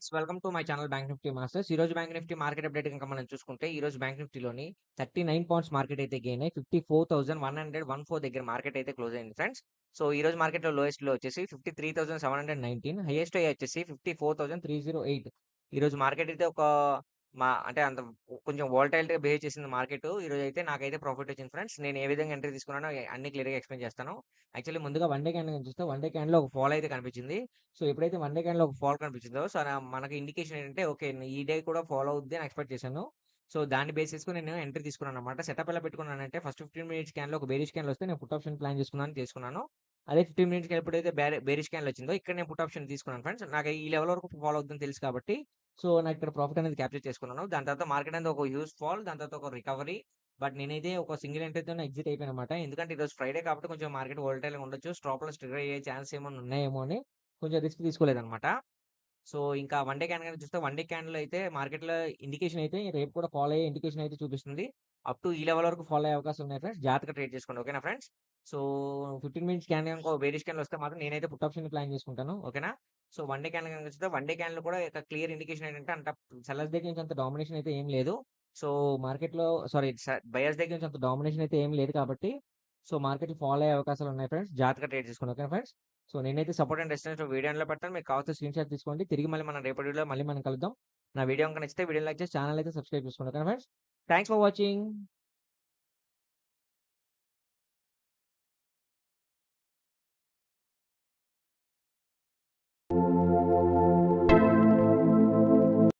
Friends welcome to my channel bank Nifty masters. ఈ రోజు bank Nifty market update కనుక మనం చూసుకుంటే ఈ రోజు బ్యాంక్ నిఫ్టీలోని థర్టీ నైన్ పాయింట్స్ మార్కెట్ అయితే గెయిన్ అయ్యి fifty four thousand one hundred one four దగ్గర మార్కెట్ అయితే క్లోజ్ అయింది ఫ్రెండ్స్. సో ఈ రోజు మార్కెట్లో లోయెస్ట్లో వచ్చేసి fifty three thousand seven hundred nineteen highest అయ్యి వచ్చేసి fifty four thousand three zero eight. ఈ రోజు మార్కెట్ అయితే ఒక మా అంటే అంత కొంచెం వాలటైల్ బిహేవ్ చేసింది మార్కెట్. ఈ రోజు అయితే నాకైతే ప్రాఫిట్ వచ్చింది ఫ్రెండ్స్. నేను ఏ విధంగా ఎంట్రీ తీసుకున్నానో అన్ని క్లియర్గా ఎక్స్ప్లెయిన్ చేస్తాను. యాక్చువల్లీ ముందుగా వన్ డే క్యాండ్ చూస్తే వన్ డే క్యాండ్లో ఒక ఫాల్ అయితే కనిపించింది. సో ఎప్పుడైతే వన్ డే క్యాండ్లో ఒక ఫాల్ కనిపించిందో సో మనకి ఇండికేషన్ ఏంటంటే ఓకే ఈ డే కూడా ఫాలో అవుద్ది అని ఎక్స్పెక్ట్ చేశాను. సో దాన్ని బేస్ చేసుకుని నేను ఎంట్రీ తీసుకున్నాను అనమాట సెటప్ ఎలా పెట్టుకున్నానంటే ఫస్ట్ ఫిఫ్టీన్ మినిట్స్ క్యాన్లో ఒక బేరిష్ క్యాన్లో వస్తే నేను పుట్ ఆప్షన్ ప్లాన్ చేసుకున్నాను తీసుకున్నాను అదే ఫిఫ్టీన్ మినిట్స్కి ఎప్పుడైతే బేరిష్ క్యాన్లు వచ్చిందో ఇక్కడ నేను పుట్ ఆప్షన్ తీసుకున్నాను ఫ్రెండ్స్ నాకు ఈ లెవెల్ వరకు ఫాలో అవుతుందని తెలుసు కాబట్టి సో నాకు ఇక్కడ ప్రాఫిట్ అనేది క్యాప్చర్ చేసుకున్నాను. దాని తర్వాత మార్కెట్ అనేది ఒక హ్యూజ్ ఫాల్ దాని తర్వాత ఒక రికవరీ బట్ నేనైతే ఒక సింగిల్ ఎంట్రీతో ఎగ్జిట్ అయిపోయాను అనమాట ఎందుకంటే ఈరోజు ఫ్రైడే కాబట్టి కొంచెం మార్కెట్ వోల్టైల్ ఉండొచ్చు. స్టాప్లో ట్రిగర్ అయ్యే ఛాన్స్ ఏమైనా ఉన్నాయేమో అని కొంచెం రిస్క్ తీసుకోలేదన్నమాట సో ఇంకా వన్ డే క్యాన్ చూస్తే వన్ డే క్యాన్లో అయితే మార్కెట్లో ఇండికేషన్ అయితే రేపు కూడా ఫాలో అయ్యే ఇండికేషన్ అయితే చూపిస్తుంది. అప్ టు ఈ లెవెల్ వరకు ఫాలో అయ్యే అవకాశం ఉన్నాయి ఫ్రెండ్స్ జాగ్రత్తగా ట్రేడ్ చేసుకోండి. ఓకేనా friends so fifteen minutes can కనుక వేరే క్యాన్ వస్తే మాత్రం నేనైతే పుట్ ఆప్షన్ ప్లాన్ చేసుకుంటాను ఓకేనా? సో వన్ డే క్యాన్ కనుక వస్తే వన్ డే క్యాన్లో కూడా ఒక క్లియర్ ఇండికేషన్ ఏంటంటే అంత సెలర్స్ దగ్గర నుంచి అంత డామినేషన్ అయితే ఏం లేదు. సో మార్కెట్లో సారీ బయర్స్ దగ్గర నుంచి అంత డామినేషన్ అయితే ఏం లేదు కాబట్టి సో మార్కెట్ ఫాలో అయ్యే అవకాశాలు ఉన్నాయి ఫ్రెండ్స్. జాగ్రత్తగా ట్రేడ్ చేసుకోండి ఓకే ఫ్రెండ్స్? సో నేనైతే సపోర్ట్ అండ్ రెస్టెన్స్ వీడియోలో పెడతాను. మీకు కావాల్సిన స్క్రీన్ షాట్ తీసుకోండి. తిరిగి మళ్ళీ మనం రేపటి వీడియోలో మళ్ళీ మనం కలుద్దాం. నా వీడియో కనుక నచ్చితే వీడియో లైక్ చేసి ఛానల్ అయితే సబ్స్క్రైబ్ చేసుకోండి okay friends? Thanks for watching.